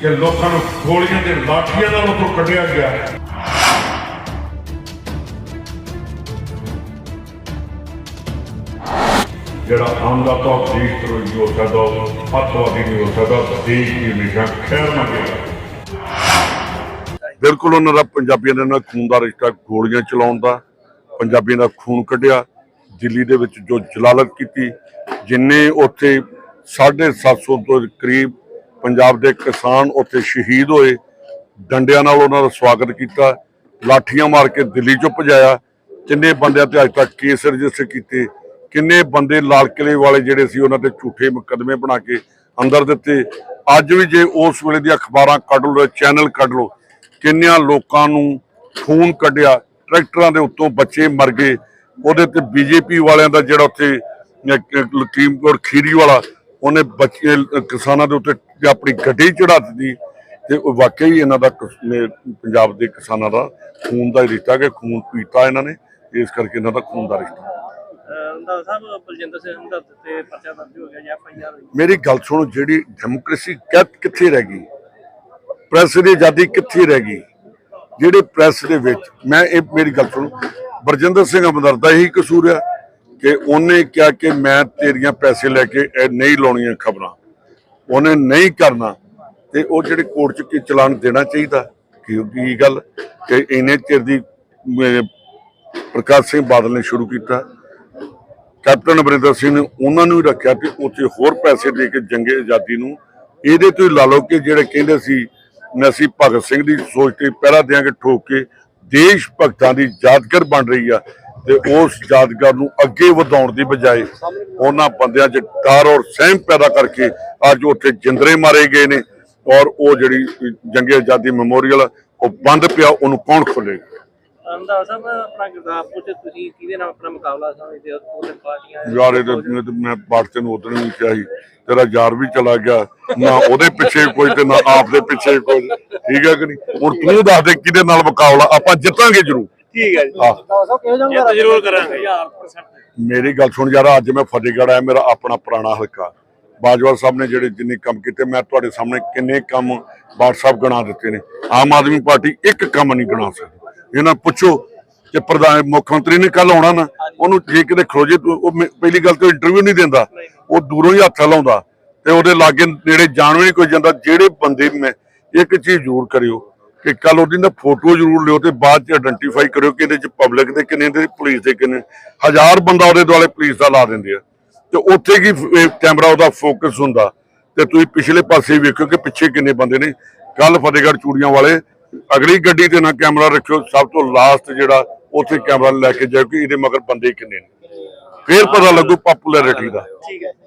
ਕਿ ਲੋਕਾਂ ਨੂੰ ਗੋਲੀਆਂ ਦੇ ਲਾਠੀਆਂ ਨਾਲ ਉੱਥੋਂ ਕੱਢਿਆ ਗਿਆ ਜਿਹੜਾ ਆਂਦਾ ਤਾਂ ਦੇਸ਼ ਤਰੋਈ ਹੋ ਸਕਦਾ ਅੱਤਵਾਦੀ ਨਹੀਂ ਹੋ ਸਕਦਾ, ਦੇਸ਼ ਦੀ ਹਮੇਸ਼ਾ ਖੈਰ ਮੰਗੇਗਾ ਬਿਲਕੁਲ ਉਹਨਾਂ ਦਾ ਪੰਜਾਬੀਆਂ ਦੇ ਨਾਲ ਖੂਨ ਦਾ ਰਿਸ਼ਤਾ ਗੋਲੀਆਂ ਚਲਾਉਣ ਦਾ, ਪੰਜਾਬੀਆਂ ਦਾ ਖੂਨ ਕੱਢਿਆ, ਦਿੱਲੀ ਦੇ ਵਿੱਚ ਜੋ ਜਲਾਲਤ ਕੀਤੀ, ਜਿੰਨੇ ਉੱਥੇ 750 ਤੋਂ ਕਰੀਬ ਪੰਜਾਬ ਦੇ ਕਿਸਾਨ ਉੱਥੇ ਸ਼ਹੀਦ ਹੋਏ। ਡੰਡਿਆਂ ਨਾਲ ਉਹਨਾਂ ਦਾ ਸਵਾਗਤ ਕੀਤਾ। ਲਾਠੀਆਂ ਮਾਰ ਕੇ ਦਿੱਲੀ ਚੋਂ ਭਜਾਇਆ। ਕਿੰਨੇ ਬੰਦਿਆਂ ਤੇ ਅੱਜ ਤੱਕ ਕੇਸ ਰਜਿਸਟਰ ਕੀਤੇ। ਕਿੰਨੇ ਬੰਦੇ ਲਾਲ ਕਿਲੇ ਵਾਲੇ ਜਿਹੜੇ ਸੀ ਉਹਨਾਂ ਤੇ ਝੂਠੇ ਮੁਕੱਦਮੇ ਬਣਾ ਕੇ ਅੰਦਰ ਦਿੱਤੇ। ਅੱਜ ਵੀ ਜੇ ਉਸ ਵੇਲੇ ਦੀਆਂ ਅਖਬਾਰਾਂ ਕੱਢ ਲਓ ਚੈਨਲ ਕੱਢ ਲਓ ਕਿੰਨਿਆਂ ਲੋਕਾਂ ਨੂੰ ਖੂਨ ਕੱਢਿਆ। ਟਰੈਕਟਰਾਂ ਦੇ ਉੱਤੋਂ ਬੱਚੇ ਮਰ ਗਏ। ਉਹਦੇ ਤੇ ਬੀਜੇਪੀ ਵਾਲਿਆਂ ਦਾ ਜਿਹੜਾ ਉੱਥੇ ਅਹ, ਲਖੀਮਪੁਰ ਖੀਰੀ ਵਾਲਾ ਉਹਨੇ ਬੱਚੇ ਕਿਸਾਨਾਂ ਦੇ ਉੱਤੇ ਆਪਣੀ ਗੱਡੀ ਚੜਾ ਦਿੱਤੀ ਤੇ ਉਹ ਵਾਕਈ ਹੀ ਇਹਨਾਂ ਦਾ ਪੰਜਾਬ ਦੇ ਕਿਸਾਨਾਂ ਦਾ ਖੂਨ ਦਾ ਹੀ ਰਿਸ਼ਤਾ ਕਿ ਖੂਨ ਪੀਤਾ ਇਹਨਾਂ ਨੇ ਇਸ ਕਰਕੇ ਇਹਨਾਂ ਦਾ ਖੂਨ ਦਾ ਰਿਸ਼ਤਾ। ਹੋ ਮੇਰੀ ਗੱਲ ਸੁਣੋ ਜਿਹੜੀ ਡੈਮੋਕ੍ਰੇਸੀ ਕਿੱਥ- ਕਿੱਥੇ ਰਹਿ ਗਈ? ਪ੍ਰੈਸ ਦੀ ਆਜ਼ਾਦੀ ਕਿੱਥੇ ਰਹਿ ਗਈ? ਜਿਹੜੇ ਪ੍ਰੈਸ ਦੇ ਵਿੱਚ ਮੈਂ ਇਹ ਮੇਰੀ ਗੱਲ ਸੁਣੋ ਬਰਜਿੰਦਰ ਸਿੰਘ ਅਮਦਰ ਦਾ ਇਹੀ ਕਸੂਰ ਆ ਕਿ ਉਹਨੇ ਕਿਹਾ ਕਿ ਮੈਂ ਤੇਰੀਆਂ ਪੈਸੇ ਲੈ ਕੇ ਇਹ ਨਹੀਂ ਲਾਉਣੀਆਂ ਖਬਰਾਂ। ਉਹਨੇ ਨਹੀਂ ਕਰਨਾ ਤੇ ਉਹ ਜਿਹੜੇ ਕੋਰਟ ਚ ਕੀ ਚਲਾਨ ਦੇਣਾ ਚਾਹੀਦਾ? ਕਿਉਂਕਿ ਇਹ ਗੱਲ ਕਿ ਇੰਨੇ ਚਿਰ ਦੀ ਪ੍ਰਕਾਸ਼ ਸਿੰਘ ਬਾਦਲ ਨੇ ਸ਼ੁਰੂ ਕੀਤਾ। ਕੈਪਟਨ ਅਮਰਿੰਦਰ ਸਿੰਘ ਨੇ ਉਹਨਾਂ ਨੂੰ ਰੱਖਿਆ ਤੇ ਉੱਥੇ ਹੋਰ ਪੈਸੇ ਦੇ ਕੇ ਜੰਗੇ ਆਜ਼ਾਦੀ ਨੂੰ। ਇਹਦੇ ਤੋਂ ਹੀ ਲਾ ਲਓ ਕਿ ਜਿਹੜੇ ਕਹਿੰਦੇ ਸੀ ਵੀ ਅਸੀਂ ਭਗਤ ਸਿੰਘ ਦੀ ਸੋਚ ਤੇ ਪਹਿਰਾ ਦਿਆਂਗੇ ਠੋਕ ਕੇ ਦੇਸ਼ ਭਗਤਾਂ ਦੀ ਯਾਦਗਾਰ ਬਣ ਰਹੀ ਆ। ਤੇ ਉਸ ਯਾਦਗਾਰ ਨੂੰ ਅੱਗੇ ਵਧਾਉਣ ਦੀ ਬਜਾਏ ਉਹਨਾਂ ਬੰਦਿਆਂ 'ਚ ਡਰ ਔਰ ਸਹਿਮ ਪੈਦਾ ਕਰਕੇ ਅੱਜ ਉੱਥੇ ਜਿੰਦਰੇ ਮਾਰੇ ਗਏ ਨੇ ਔਰ ਉਹ ਜਿਹੜੀ ਜੰਗੇ ਆਜ਼ਾਦੀ ਮੈਮੋਰੀਅਲ ਉਹ ਬੰਦ ਪਿਆ, ਉਹਨੂੰ ਕੌਣ ਖੋਲੇਗਾ ਰੰਧਾਵਾ ਸਾਹਿਬ ਆਪਣਾ ਗੁਰਦਾਸਪੁਰ ਚ ਤੁਸੀਂ ਕਿਹਦੇ ਨਾਲ ਆਪਣਾ ਮੁਕਾਬਲਾ ਸਮਝਦੇ ਹੋ? ਉਹਦੇ ਪਾਰਟੀਆਂ ਯਾਰ ਇਹ ਤਾਂ ਮੈਂ- ਮੈਂ ਬਾੜਤੇ ਨੂੰ ਉਦੋਂ ਵੀ ਕਿਹਾ ਸੀ ਤੇਰਾ ਯਾਰ ਵੀ ਚਲਾ ਗਿਆ ਨਾ ਉਹਦੇ ਪਿੱਛੇ ਕੋਈ ਤੇ ਨਾ ਆਪ ਦੇ ਪਿੱਛੇ ਕੋਈ। ਠੀਕ ਹੈ ਕਿ ਨਹੀਂ? ਹੁਣ ਤੂੰ ਦੱਸ ਦੇ ਕਿਹਦੇ ਨਾਲ ਮੁਕਾਬਲਾ ਆਪਾਂ ਜਿੱਤਾਂਗੇ ਜ਼ਰੂਰ। ਠੀਕ ਹੈ ਜੀ। ਆਹ ਇਹ ਤਾਂ ਜ਼ਰੂਰ ਕਰਾਂਗੇ। 1000% ਮੇਰੀ ਗੱਲ ਸੁਣ ਯਾਰ ਅੱਜ ਮੈਂ ਫਤਿਹਗੜ੍ਹ ਆਇਆ ਮੇਰਾ ਆਪਣਾ ਪੁਰਾਣਾ ਹਲਕਾ। ਬਾਜਵਾ ਸਾਹਿਬ ਨੇ ਜਿਹੜੇ ਜਿੰਨੇ ਕੰਮ ਕੀਤੇ ਮੈਂ ਤੁਹਾਡੇ ਸਾਹਮਣੇ ਕਿੰਨੇ ਕੰਮ ਬਾੜ ਸਾਹਿਬ ਗਣਾ ਦਿੱਤੇ ਨੇ। ਆਮ ਆਦਮੀ ਪਾਰਟੀ ਇੱਕ ਕੰਮ ਨਹੀਂ ਗਣਾ ਸਕਦੀ। ਇਹਨਾਂ ਪੁੱਛੋ ਕਿ ਪ੍ਰਧਾਨ ਮੁੱਖ ਮੰਤਰੀ ਨੇ ਕੱਲ ਆਉਣਾ ਨਾ ਉਹਨੂੰ ਜੇ ਕਿਤੇ ਖਲੋਜੇ ਉਹ ਪਹਿਲੀ ਗੱਲ ਤੇ ਇੰਟਰਵਿਊ ਨਹੀਂ ਦਿੰਦਾ। ਉਹ ਦੂਰੋਂ ਹੀ ਹੱਥ ਲਾਉਂਦਾ ਤੇ ਉਹਦੇ ਲਾਗੇ ਨੇੜੇ ਜਾਣ ਵੀ ਨਹੀਂ ਕੋਈ ਜਾਂਦਾ। ਜਿਹੜੇ ਬੰਦੇ ਮੈਂ ਇੱਕ ਚੀਜ਼ ਜ਼ਰੂਰ ਕਰਿਓ ਕਿ ਕੱਲ ਉਹਦੀ ਨਾ ਫੋਟੋ ਜ਼ਰੂਰ ਲਿਓ ਤੇ ਬਾਅਦ ਚ ਆਇਡੈਂਟੀਫਾਈ ਕਰਿਓ ਕਿ ਇਹਦੇ ਚ ਪਬਲਿਕ ਦੇ ਕਿੰਨੇ ਤੇ ਪੁਲਿਸ ਦੇ ਕਿੰਨੇ। ਹਜ਼ਾਰ ਬੰਦਾ ਉਹਦੇ ਦੁਆਲੇ ਪੁਲਿਸ ਦਾ ਲਾ ਦਿੰਦੇ ਆ। ਤੇ ਉੱਥੇ ਕੀ ਕੈਮਰਾ ਉਹਦਾ ਫੋਕਸ ਹੁੰਦਾ। ਤੇ ਤੁਸੀਂ ਪਿਛਲੇ ਪਾਸੇ ਵੇਖੋ ਕਿ ਪਿੱਛੇ ਕਿੰਨੇ ਬੰਦੇ ਨੇ। ਕੱਲ ਫਤਿਹਗੜ੍ਹ ਚੂੜੀਆਂ ਵਾਲੇ ਅਗਲੀ ਗੱਡੀ ਤੇ ਨਾ ਕੈਮਰਾ ਰੱਖਿਓ, ਸਭ ਤੋਂ ਲਾਸਟ ਜਿਹੜਾ ਉੱਥੇ ਕੈਮਰਾ ਲੈ ਕੇ ਜਾਓ ਕਿ ਇਹਦੇ ਮਗਰ ਬੰਦੇ ਕਿੰਨੇ ਨੇ। ਫੇਰ ਪਤਾ ਲੱਗੂ ਪਪੂਲੈਰਿਟੀ ਦਾ। ਠੀਕ ਹੈ।